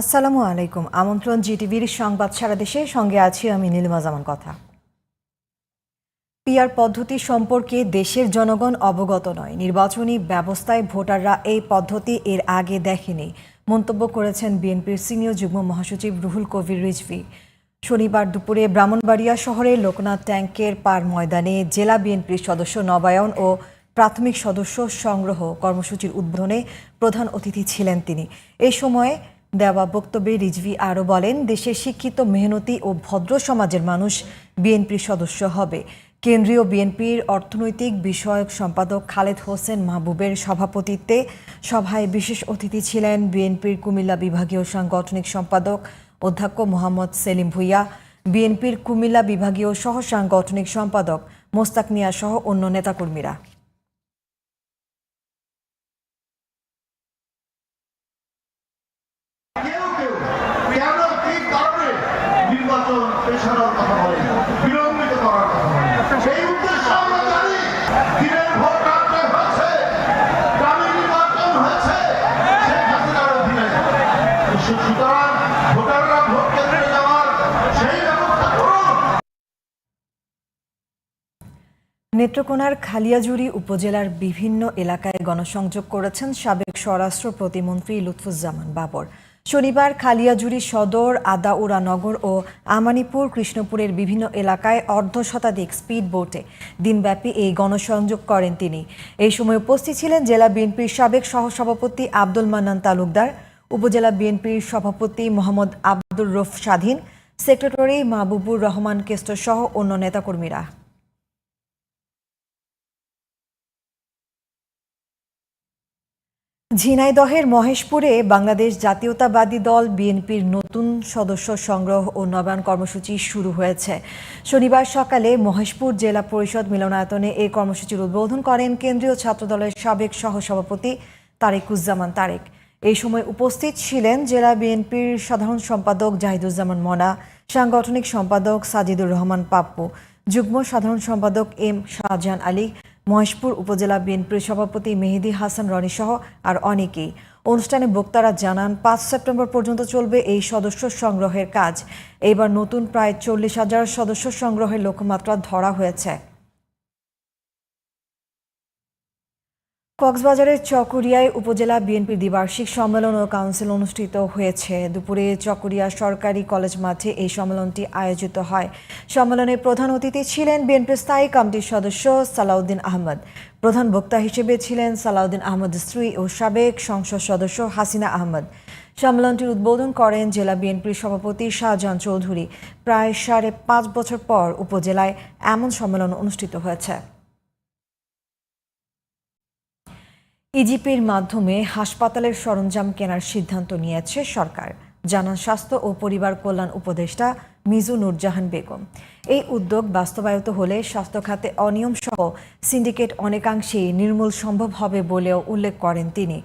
আসসালামু আলাইকুম। আমন্ত্রণ জিটিভির সংবাদ সারা দেশে। সঙ্গে আছি আমি নীলিমা জামান কথা। পিআর পদ্ধতি সম্পর্কে দেশের জনগণ অবগত নয়। নির্বাচনী ব্যবস্থায় ভোটাররা এই পদ্ধতি এর আগে দেখেনি। মন্তব্য করেছেন বিএনপির সিনিয়র যুগ্ম মহাসচিব রুহুল কবির রিজভি। শনিবার দুপুরে ব্রাহ্মণবাড়িয়া শহরের লোকনাথ ট্যাঙ্কের পার ময়দানে জেলা বিএনপির সদস্য নবায়ন ও প্রাথমিক সদস্য সংগ্রহ কর্মসূচির উদ্বোধনে প্রধান অতিথি ছিলেন তিনি। এই সময় দেওয়া বক্তব্যে রিজভি আরও বলেন দেশের শিক্ষিত, মেহনতি ও ভদ্র সমাজের মানুষ বিএনপির সদস্য হবে। কেন্দ্রীয় বিএনপির অর্থনৈতিক বিষয়ক সম্পাদক খালেদ হোসেন মাহবুবের সভাপতিত্বে সভায় বিশেষ অতিথি ছিলেন বিএনপির কুমিল্লা বিভাগীয় সাংগঠনিক সম্পাদক অধ্যক্ষ মোহাম্মদ সেলিম ভুইয়া, বিএনপির কুমিল্লা বিভাগীয় সহ সাংগঠনিক সম্পাদক মোস্তাক মিয়া সহ অন্য নেতাকর্মীরা। নেত্রকোনার খালিয়াজুড়ি উপজেলার বিভিন্ন এলাকায় গণসংযোগ করেছেন সাবেক স্বরাষ্ট্র প্রতিমন্ত্রী লুৎফুজ্জামান বাবর। শনিবার খালিয়াজুড়ি সদর, আদাউরা নগর ও আমানিপুর কৃষ্ণপুরের বিভিন্ন এলাকায় অর্ধ শতাধিক স্পিড বোটে দিনব্যাপী এই গণসংযোগ করেন তিনি। এই সময় উপস্থিত ছিলেন জেলা বিএনপির সাবেক সহসভাপতি আব্দুল মান্নান তালুকদার, উপজেলা বিএনপির সভাপতি মোহাম্মদ আব্দুর রফ স্বাধীন, সেক্রেটারি মাহবুবুর রহমান কেষ্ট সহ অন্য নেতাকর্মীরা। ঝিনাইদহের মহেশপুরে বাংলাদেশ জাতীয়তাবাদী দল বিএনপির নতুন সদস্য সংগ্রহ ও নবায়ন কর্মসূচি শুরু হয়েছে। শনিবার সকালে মহেশপুর জেলা পরিষদ মিলনায়তনে এই কর্মসূচির উদ্বোধন করেন কেন্দ্রীয় ছাত্রদলের সাবেক সহসভাপতি তারেকুজ্জামান তারেক। এই সময় উপস্থিত ছিলেন জেলা বিএনপির সাধারণ সম্পাদক জাহিদুজ্জামান মনা, সাংগঠনিক সম্পাদক সাজিদুর রহমান পাপ্পু, যুগ্ম সাধারণ সম্পাদক এম শাহজাহান আলী মহেশপুর উপজেলা বিএনপির সভাপতি মেহেদি হাসান, রনি সহ আর অনেকেই। অনুষ্ঠানে বক্তারা জানান, পাঁচ সেপ্টেম্বর পর্যন্ত চলবে এই সদস্য সংগ্রহের কাজ। এবার নতুন প্রায় চল্লিশ হাজার সদস্য সংগ্রহের লক্ষ্যমাত্রা ধরা হয়েছে। কক্সবাজারের চকরিয়ায় উপজেলা বিএনপির দ্বিবার্ষিক সম্মেলন ও কাউন্সিল অনুষ্ঠিত হয়েছে। দুপুরে চকরিয়া সরকারি কলেজ মাঠে এই সম্মেলনটি আয়োজিত হয়। সম্মেলনে প্রধান অতিথি ছিলেন বিএনপির স্থায়ী কমিটির সদস্য সালাউদ্দিন আহমদ। প্রধান বক্তা হিসেবে ছিলেন সালাউদ্দিন আহমদ স্ত্রী ও সাবেক সংসদ সদস্য হাসিনা আহমদ। সম্মেলনটির উদ্বোধন করেন জেলা বিএনপির সভাপতি শাহজাহান চৌধুরী। প্রায় সাড়ে পাঁচ বছর পর উপজেলায় এমন সম্মেলন অনুষ্ঠিত হয়েছে। ইজিপির মাধ্যমে হাসপাতালের সরঞ্জাম কেনার সিদ্ধান্ত নিয়েছে সরকার। জানান স্বাস্থ্য ও পরিবার কল্যাণ উপদেষ্টা মিজু নুরজাহান বেগম। এই উদ্যোগ বাস্তবায়িত হলে স্বাস্থ্য খাতে অনিয়ম সহ সিন্ডিকেট অনেকাংশেই নির্মূল সম্ভব হবে বলেও উল্লেখ করেন তিনি।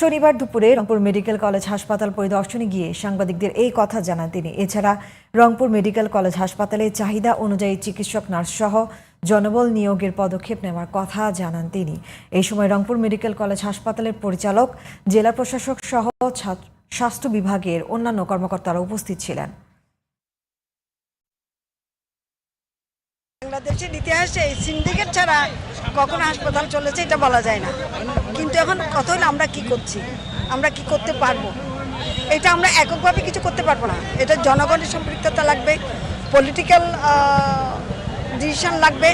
শনিবার দুপুরে রংপুর মেডিকেল কলেজ হাসপাতাল পরিদর্শনে গিয়ে সাংবাদিকদের এই কথা জানান তিনি। এছাড়া রংপুর মেডিকেল কলেজ হাসপাতালে চাহিদা অনুযায়ী চিকিৎসক নার্স সহ জনবল নিয়োগের পদক্ষেপ নেওয়ার কথা জানান তিনি। এই সময় রংপুর মেডিকেল কলেজ হাসপাতালের পরিচালক, জেলা প্রশাসক সহ স্বাস্থ্য বিভাগের অন্যান্য কর্মকর্তারা উপস্থিত ছিলেন। বাংলাদেশের ইতিহাসে এই সিন্ডিকেট ছাড়া কখনো হাসপাতাল চলেছে এটা বলা যায় না। কিন্তু এখন কত হলো, আমরা কি করছি? আমরা কি করতে পারব? এটা আমরা এককভাবে কিছু করতে পারব না। এটা জনগণের সম্পৃক্ততা লাগবে পলিটিক্যাল ডিসিশন লাগবে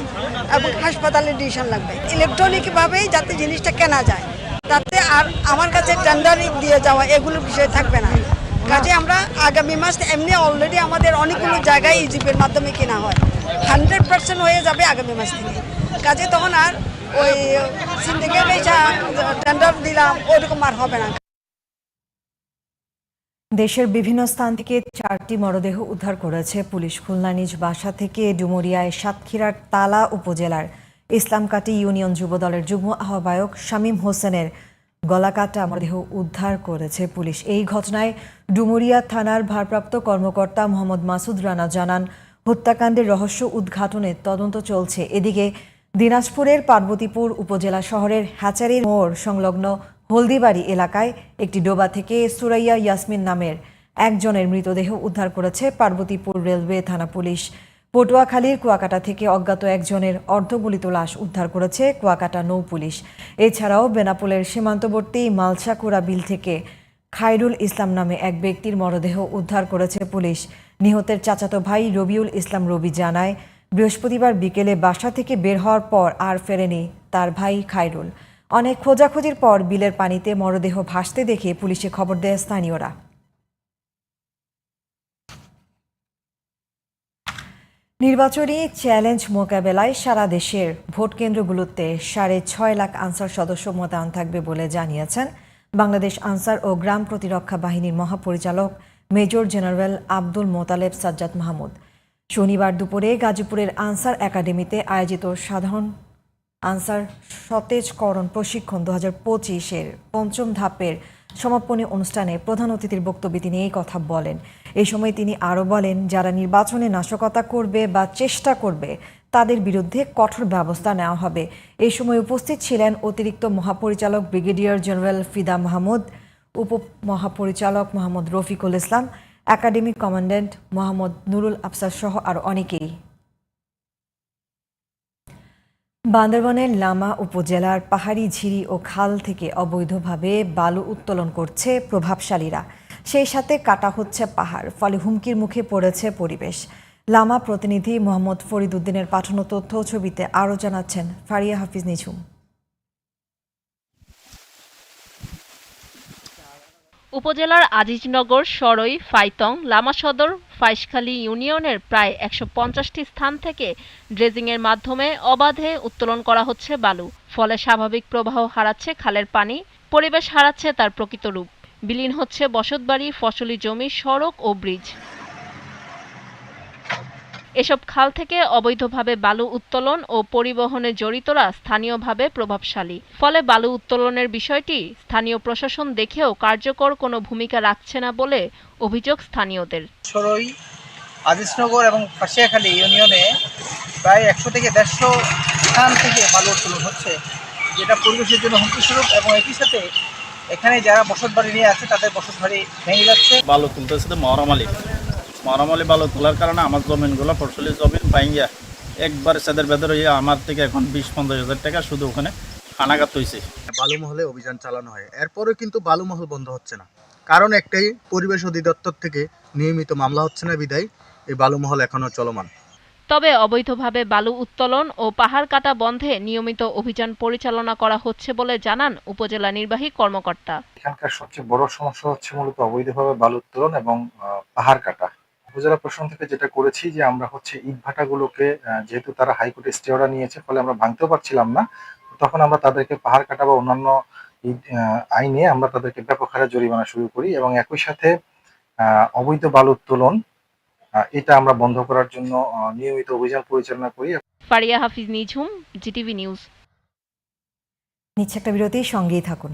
এবং হাসপাতালের ডিসিশন লাগবে। ইলেকট্রনিকভাবেই যাতে জিনিসটা কেনা যায়। তাতে আর আমার কাছে টেন্ডারিং দিয়ে যাওয়া এগুলো বিষয় থাকবে না। কাজে আমরা আগামী মাস এমনি অলরেডি আমাদের অনেকগুলো জায়গায় ইজিপের মাধ্যমে কেনা হয়। হান্ড্রেড পার্সেন্ট হয়ে যাবে আগামী মাস থেকে। কাজে তখন আর ওই সিন্ডিকেট টেন্ডার দিলাম, ওরকম আর হবে না। দেশের বিভিন্ন স্থান থেকে চারটি মরদেহ উদ্ধার করেছে পুলিশ। খুলনা নিজ বাসা থেকে ডুমুরিয়ায় সাতক্ষীরার তালা উপজেলার ইসলামকাটি ইউনিয়ন যুবদলের যুগ্ম আহ্বায়ক শামীম হোসেনের গলাকাটা মরদেহ উদ্ধার করেছে পুলিশ। এই ঘটনায় ডুমুরিয়া থানার ভারপ্রাপ্ত কর্মকর্তা মোহাম্মদ মাসুদ রানা জানান, হত্যাকাণ্ডের রহস্য উদ্ঘাটনে তদন্ত চলছে। এদিকে দিনাজপুরের পার্বতীপুর উপজেলা শহরের হ্যাচারির মোড় সংলগ্ন হলদিবাড়ি এলাকায় একটি ডোবা থেকে সুরাইয়া ইয়াসমিন নামের একজনের মৃতদেহ উদ্ধার করেছে পার্বতীপুর রেলওয়ে থানা পুলিশ। পটুয়াখালীর কুয়াকাটা থেকে অজ্ঞাত একজনের অর্ধগলিত লাশ উদ্ধার করেছে কুয়াকাটা নৌ পুলিশ। এছাড়াও বেনাপোলের সীমান্তবর্তী মালসাকুড়া বিল থেকে খায়রুল ইসলাম নামে এক ব্যক্তির মরদেহ উদ্ধার করেছে পুলিশ। নিহতের চাচাতো ভাই রবিউল ইসলাম রবি জানায়, বৃহস্পতিবার বিকেলে বাসা থেকে বের হওয়ার পর আর ফেরেনি তার ভাই খায়রুল। অনেক খোঁজাখুঁজির পর বিলের পানিতে মরদেহ ভাসতে দেখে পুলিশে খবর দেয় স্থানীয়রা। নির্বাচনী চ্যালেঞ্জ মোকাবেলায় সারা দেশের ভোট কেন্দ্রগুলোতে সাড়ে ছয় লাখ আনসার সদস্য মোতায়েন থাকবে বলে জানিয়েছেন বাংলাদেশ আনসার ও গ্রাম প্রতিরক্ষা বাহিনীর মহাপরিচালক মেজর জেনারেল আব্দুল মোতালেব সাজ্জাদ মাহমুদ। শনিবার দুপুরে গাজীপুরের আনসার একাডেমিতে আয়োজিত সাধারণ আনসার সতেজকরণ প্রশিক্ষণ দু হাজার পঁচিশের পঞ্চম ধাপের সমাপনী অনুষ্ঠানে প্রধান অতিথির বক্তব্যে তিনি এই কথা বলেন। এই সময় তিনি আরও বলেন, যারা নির্বাচনে নাশকতা করবে বা চেষ্টা করবে, তাদের বিরুদ্ধে কঠোর ব্যবস্থা নেওয়া হবে। এই সময় উপস্থিত ছিলেন অতিরিক্ত মহাপরিচালক ব্রিগেডিয়ার জেনারেল ফিদা মাহমুদ উপ মহাপরিচালক মোহাম্মদ রফিকুল ইসলাম, একাডেমিক কমান্ড্যান্ট মোহাম্মদ নুরুল আফসার সহ আরও অনেকেই। বান্দরবনের লামা উপজেলার পাহাড়ি ঝিরি ও খাল থেকে অবৈধভাবে বালু উত্তোলন করছে প্রভাবশালীরা। সেই সাথে কাটা হচ্ছে পাহাড়, ফলে হুমকির মুখে পড়েছে পরিবেশ। লামা প্রতিনিধি মোহাম্মদ ফরিদ উদ্দিনের পাঠানো তথ্য ছবিতে আরও জানাচ্ছেন ফারিয়া হাফিজ নিঝুম। উপজেলার আজিজনগর, সরই, ফাইতং, লামা সদর ফাইশখালী ইউনিয়নের প্রায় একশো পঞ্চাশটি স্থান থেকে ড্রেজিংয়ের মাধ্যমে অবাধে উত্তোলন করা হচ্ছে বালু। ফলে স্বাভাবিক প্রবাহ হারাচ্ছে খালের পানি, পরিবেশ হারাচ্ছে তার প্রকৃত রূপ। বিলীন হচ্ছে বসতবাড়ি, ফসলি জমি, সড়ক ও ব্রিজ। এসব খাল থেকে অবৈধভাবে বালু উত্তোলন ও পরিবহনে জড়িতরা স্থানীয়ভাবে প্রভাবশালী। ফলে বালু উত্তোলনের বিষয়টি স্থানীয় প্রশাসন দেখেও কার্যকর কোনো ভূমিকা রাখছে না বলে অভিযোগ স্থানীয়দের। সরই আজিজনগর এবং ফাঁসিয়াখালী ইউনিয়নে প্রায় একশো থেকে দেড়শো স্থান থেকে বালু উত্তোলন হচ্ছে যেটা পরিবেশের জন্য হুমকিস্বরূপ এবং একই সাথে এখানে যারা বসতবাড়ি নিয়ে আছে তাদের বসতবাড়ি ভেঙে যাচ্ছে। বালু তুলতেছে তো মহরমালি বালু তোলার কারণে আমার জমিনগুলো ফসলি জমিন ভাইঙ্গা একবার সেদের বেদর হয়ে আমার থেকে এখন বিশ পঞ্চাশ হাজার টাকা শুধু ওখানে খানাগাত হয়েছে বালুমহলে অভিযান চালানো হয়। এরপরেও কিন্তু বালুমহল বন্ধ হচ্ছে না। কারণ একটাই পরিবেশ অধিদপ্তর থেকে নিয়মিত মামলা হচ্ছে না বিদায়। এই বালুমহল এখনও চলমান। তবে অবৈধভাবে বালু উত্তোলন ও পাহাড় কাটা বন্ধে নিয়মিত অভিযান পরিচালনা করা হচ্ছে বলে জানান উপজেলা নির্বাহী কর্মকর্তা। এখানকার সবচেয়ে বড় সমস্যা হচ্ছে মূলত অবৈধভাবে বালু উত্তোলন এবং আহ, পাহাড় কাটা। উপজেলা প্রশাসন থেকে যেটা করেছি যে আমরা হচ্ছে ইট ভাটাগুলোকে যেহেতু তারা হাইকোর্টে স্টে অর্ডার নিয়েছে ফলে আমরা ভাঙতেও পারছিলাম না। তখন আমরা তাদেরকে পাহাড় কাটা বা অন্যান্য আইনে আমরা তাদেরকে ব্যাপক হারে জরিমানা শুরু করি এবং একই সাথে আহ, অবৈধ বালু উত্তোলন আহ, এটা আমরা বন্ধ করার জন্য আহ, নিয়মিত অভিযান পরিচালনা করি। Faria Hafiz Nijhum GTV news. নিচ্ছে একটা বিরতি সঙ্গেই থাকুন।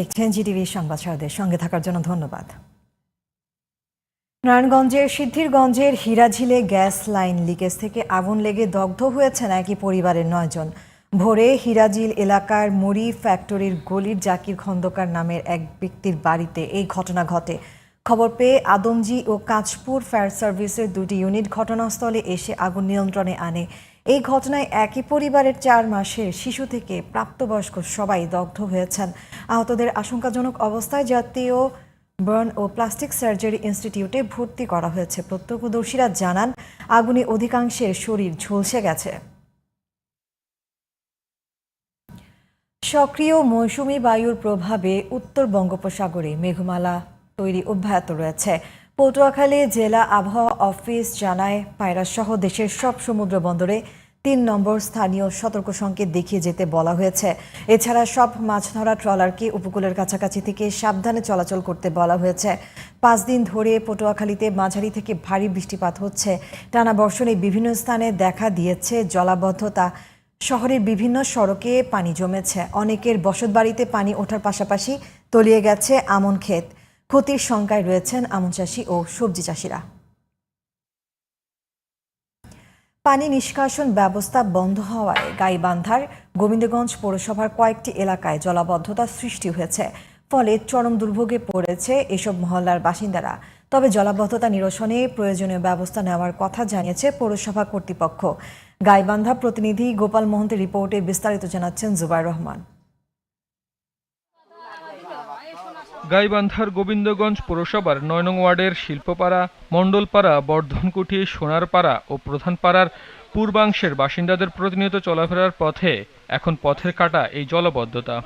দেখছেন জিটিভি সংবাদ সারদের সঙ্গে থাকার জন্য ধন্যবাদ। নারায়ণগঞ্জের সিদ্ধিরগঞ্জের হীরাঝিলে গ্যাস লাইন লিকেজ থেকে আগুন লেগে দগ্ধ হয়েছেন একই পরিবারের নয়জন। ভোরে হীরাঝিল এলাকার মুড়ি ফ্যাক্টরির গলির জাকির খন্দকার নামের এক ব্যক্তির বাড়িতে এই ঘটনা ঘটে। খবর পেয়ে আদমজি ও কাঁচপুর ফায়ার সার্ভিসের দুটি ইউনিট ঘটনাস্থলে এসে আগুন নিয়ন্ত্রণে আনে। এই ঘটনায় একই পরিবারের চার মাসের শিশু থেকে প্রাপ্তবয়স্ক সবাই দগ্ধ হয়েছেন। আহতদের আশঙ্কাজনক অবস্থায় জাতীয় বার্ন ও প্লাস্টিক সার্জারি ইনস্টিটিউটে ভর্তি করা হয়েছে। প্রত্যক্ষদর্শীরা জানান, আগুনে অধিকাংশের শরীর ঝলসে গেছে। সক্রিয় মৌসুমি বায়ুর প্রভাবে উত্তর বঙ্গোপসাগরে মেঘমালা তৈরি অব্যাহত রয়েছে। পটুয়াখালী জেলা আবহাওয়া অফিস জানায়, পায়রাসহ দেশের সব সমুদ্র বন্দরে তিন নম্বর স্থানীয় সতর্ক সংকেত দেখিয়ে যেতে বলা হয়েছে। এছাড়া সব মাছ ধরা ট্রলারকে উপকূলের কাছাকাছি থেকে সাবধানে চলাচল করতে বলা হয়েছে। পাঁচ দিন ধরে পটুয়াখালীতে মাঝারি থেকে ভারী বৃষ্টিপাত হচ্ছে। টানা বর্ষণে বিভিন্ন স্থানে দেখা দিয়েছে জলাবদ্ধতা। শহরের বিভিন্ন সড়কে পানি জমেছে। অনেকের বসতবাড়িতে পানি ওঠার পাশাপাশি তলিয়ে গেছে আমন ক্ষেত। ক্ষতির শঙ্কায় রয়েছেন আমন চাষি ও সবজি চাষিরা। পানি নিষ্কাশন ব্যবস্থা বন্ধ হওয়ায় গাইবান্ধার গোবিন্দগঞ্জ পৌরসভার কয়েকটি এলাকায় জলাবদ্ধতা সৃষ্টি হয়েছে। ফলে চরম দুর্ভোগে পড়েছে এসব মহল্লার বাসিন্দারা। তবে জলাবদ্ধতা নিরসনে প্রয়োজনীয় ব্যবস্থা নেওয়ার কথা জানিয়েছে পৌরসভা কর্তৃপক্ষ। গাইবান্ধা প্রতিনিধি গোপাল মোহন্তের রিপোর্টে বিস্তারিত জানাচ্ছেন জুবাইর রহমান। গাইবান্ধার গোবিন্দগঞ্জ পৌরসভার নয় নং ওয়ার্ডের শিল্পপাড়া, মণ্ডলপাড়া, বর্ধনকুঠি, সোনারপাড়া ও প্রধানপাড়ার পূর্বাংশের বাসিন্দাদের প্রতিনিয়ত চলাফেরার পথে এখন পথের কাটা এই জলবদ্ধতা।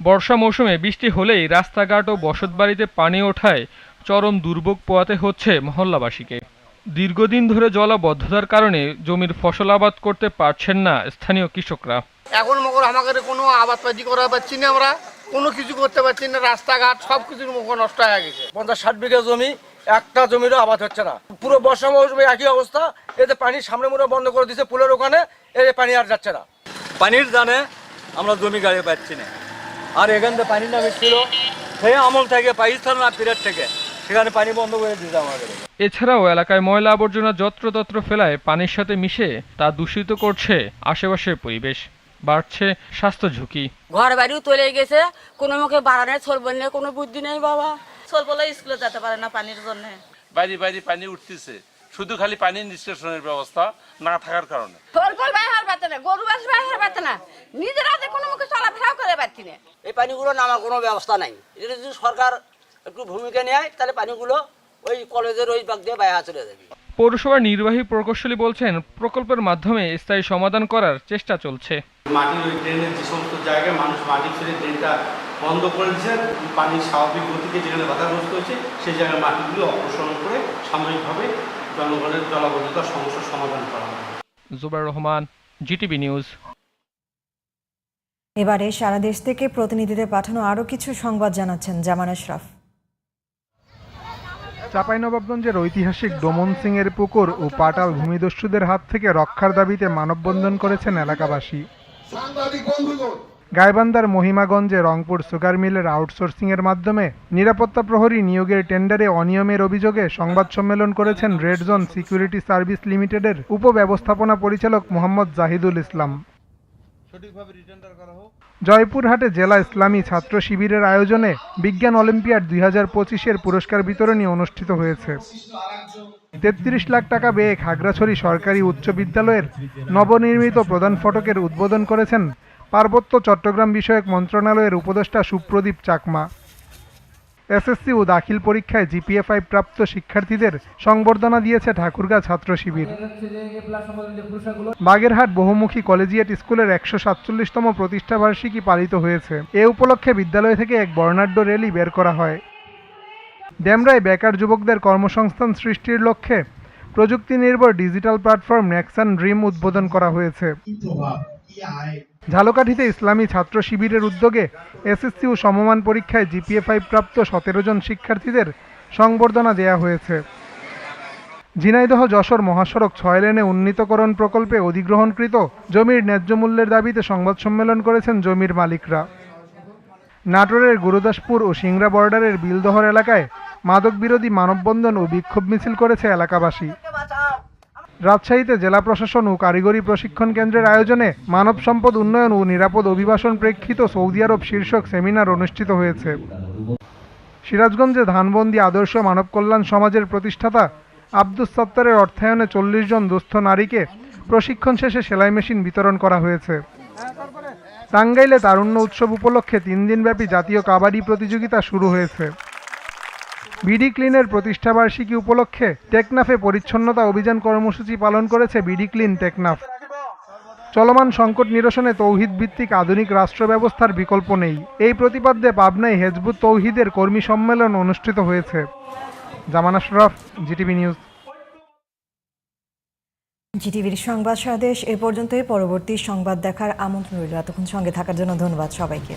বর্ষা মৌসুমে বৃষ্টি হলেই রাস্তাঘাট ও বসতবাড়িতে পানি ওঠায় চরম দুর্ভোগ পোয়াতে হচ্ছে মহল্লাবাসীকে। দীর্ঘদিন ধরে জলাবদ্ধতার কারণে জমির ফসল আবাদ করতে পারছেন না স্থানীয় কৃষকরা। এখন মকর আমাদের কোনো আবাদপাতি করা পাচ্ছি না আমরা। কোনো কিছু করতে পারছি না রাস্তাঘাট সব কিছুর মুখ নষ্ট হয়ে গেছে। পঞ্চাশ ষাট বিঘা জমি একটা জমিরও আবাদ হচ্ছে না। পুরো বর্ষা মৌসুমে একই অবস্থা এতে পানি সামনে মুড়ে বন্ধ করে দিচ্ছে পুলের ওখানে এতে পানি আর যাচ্ছে না। পানির জানে আমরা জমি গাড়ি পাচ্ছি না। আর এখান থেকে পানি নামে ছিল সেই আমল থেকে পাকিস্তান না পিরিয়ড থেকে সেখানে পানি বন্ধ করে দিতে আমাদের। এছাড়াও এলাকায় ময়লা আবর্জনা যত্রতত্র ফেলায় পানির সাথে মিশে তা দূষিত করছে আশেপাশের পরিবেশ। বাড়ছে স্বাস্থ্য ঝুঁকি। ঘর বাড়িও চলে গেছে কোনো মুখে বাড়ানোর চলবে না কোনো বুদ্ধি নেই বাবা। ছোটবেলা স্কুলে যেতে পারে না পানির জন্য। বাইরে বাইরে পানি উঠতেছে। শুধু খালি পানি নিষ্কাশনের ব্যবস্থা না থাকার কারণে। ফল বাইর পারতে না গরু বাস বাইর পারতে না। নিজের হাতে কোনো মুখে চলাফেরাও করে পারছি না। এই পানিগুলো নামার কোনো ব্যবস্থা নাই। এটা যদি সরকার একটু ভূমিকা নেয় তাহলে পানিগুলো ওই কলেজের ওই বাগ দিয়ে বাইরে চলে যাবে। পৌরসভার নির্বাহী প্রকৌশলী বলছেন প্রকল্পের মাধ্যমে স্থায়ী সমাধান করার চেষ্টা চলছে। মাটির ওই ড্রেনের যে সমস্ত জায়গায় মানুষ মাটি ছেড়ে ড্রেনটা বন্ধ করে দিয়েছে পানির স্বাভাবিক গতিকে যেখানে বাধাগ্রস্ত হয়েছে সেই জায়গায় মাটিগুলো অপসারণ করে সাময়িকভাবে জনগণের জলাবদ্ধতার সমস্যার সমাধান করা হবে। Zubair Rahman GTV news. এবারে সারা দেশ থেকে প্রতিনিধিদের পাঠানো আরও কিছু সংবাদ জানাচ্ছেন জামান আশরাফ। চাঁপাইনবাবগঞ্জের ঐতিহাসিক ডোমন সিং এর পুকুর ও পাটাল ভূমিদস্যুদের হাত থেকে রক্ষার দাবিতে মানববন্ধন করেছেন এলাকাবাসী। গাইবান্ধার মহিমাগঞ্জে রংপুর সুগার মিলের আউটসোর্সিং এর মাধ্যমে নিরাপত্তা প্রহরী নিয়োগের টেন্ডারে অনিয়মের অভিযোগে সংবাদ সম্মেলন করেছেন রেড জোন সিকিউরিটি সার্ভিস লিমিটেডের উপব্যবস্থাপনা পরিচালক মোহাম্মদ জাহিদুল ইসলাম। জয়পুরহাটে জেলা ইসলামী ছাত্র শিবিরের আয়োজনে বিজ্ঞান অলিম্পিয়াড দুই হাজার পঁচিশের পুরস্কার বিতরণী অনুষ্ঠিত হয়েছে। তেত্রিশ লাখ টাকা ব্যয়ে খাগড়াছড়ি সরকারি উচ্চ বিদ্যালয়ের নবনির্মিত প্রধান ফটকের উদ্বোধন করেছেন পার্বত্য চট্টগ্রাম বিষয়ক মন্ত্রণালয়ের উপদেষ্টা সুপ্রদীপ চাকমা। এসএসসি ও দাখিল পরীক্ষায় জিপিএফআই প্রাপ্ত শিক্ষার্থীদের সংবর্ধনা দিয়েছে ঠাকুরগাঁ ছাত্র শিবির। বাগেরহাট বহুমুখী কলেজিয়েট স্কুলের একশো সাতচল্লিশতম প্রতিষ্ঠাবার্ষিকী পালিত হয়েছে। এ উপলক্ষে বিদ্যালয় থেকে এক বর্ণাঢ্য র্যালি বের করা হয়। ড্যামরায় বেকার যুবকদের কর্মসংস্থান সৃষ্টির লক্ষ্যে প্রযুক্তি নির্ভর ডিজিটাল প্ল্যাটফর্ম নেক্সান ড্রিম উদ্বোধন করা হয়েছে। ঝালকাঠিতে ইসলামী ছাত্র শিবিরের উদ্যোগে এসএসসি ও সমমান পরীক্ষায় জিপিএফআই প্রাপ্ত সতেরো জন শিক্ষার্থীদের সংবর্ধনা দেয়া হয়েছে। ঝিনাইদহ যশোর মহাসড়ক ছয় লেনে উন্নীতকরণ প্রকল্পে অধিগ্রহণকৃত জমির ন্যায্য মূল্যের দাবিতে সংবাদ সম্মেলন করেছেন জমির মালিকরা। নাটোরের গুরুদাসপুর ও সিংড়া বর্ডারের বিলদহর এলাকায় মাদক বিরোধী মানববন্ধন ও বিক্ষোভ মিছিল করেছে এলাকাবাসী। রাজশাহীতে জেলা প্রশাসন ও কারিগরি প্রশিক্ষণ কেন্দ্রের আয়োজনে মানব সম্পদ উন্নয়ন ও নিরাপদ অভিবাসন প্রেক্ষিত সৌদি আরব শীর্ষক সেমিনার অনুষ্ঠিত হয়েছে। সিরাজগঞ্জে ধানবন্দি আদর্শ মানব কল্যাণ সমাজের প্রতিষ্ঠাতা আব্দুস সত্তারের অর্থায়নে চল্লিশ জন দুস্থ নারীকে প্রশিক্ষণ শেষে সেলাই মেশিন বিতরণ করা হয়েছে। টাঙ্গাইলে তারুণ্য উৎসব উপলক্ষে তিন দিনব্যাপী জাতীয় কাবাডি প্রতিযোগিতা শুরু হয়েছে। বিডি ক্লিনের প্রতিষ্ঠাবার্ষিকী উপলক্ষে টেকনাফে পরিচ্ছন্নতা অভিযান কর্মসূচি পালন করেছে বিডি ক্লিন টেকনাফ। চলমান সংকট নিরসনে তৌহিদ ভিত্তিক আধুনিক রাষ্ট্র ব্যবস্থার বিকল্প নেই। এই প্রতিপাদ্যে পাবনায় হেজবুত তৌহিদের কর্মী সম্মেলন অনুষ্ঠিত হয়েছে। Zaman Ashraf, GTV news. জিটিভির সংবাদ সন্দেশ এ পর্যন্তই। পরবর্তী সংবাদ দেখার আমন্ত্রণ রইল এতক্ষণ সঙ্গে থাকার জন্য। ধন্যবাদ সবাইকে।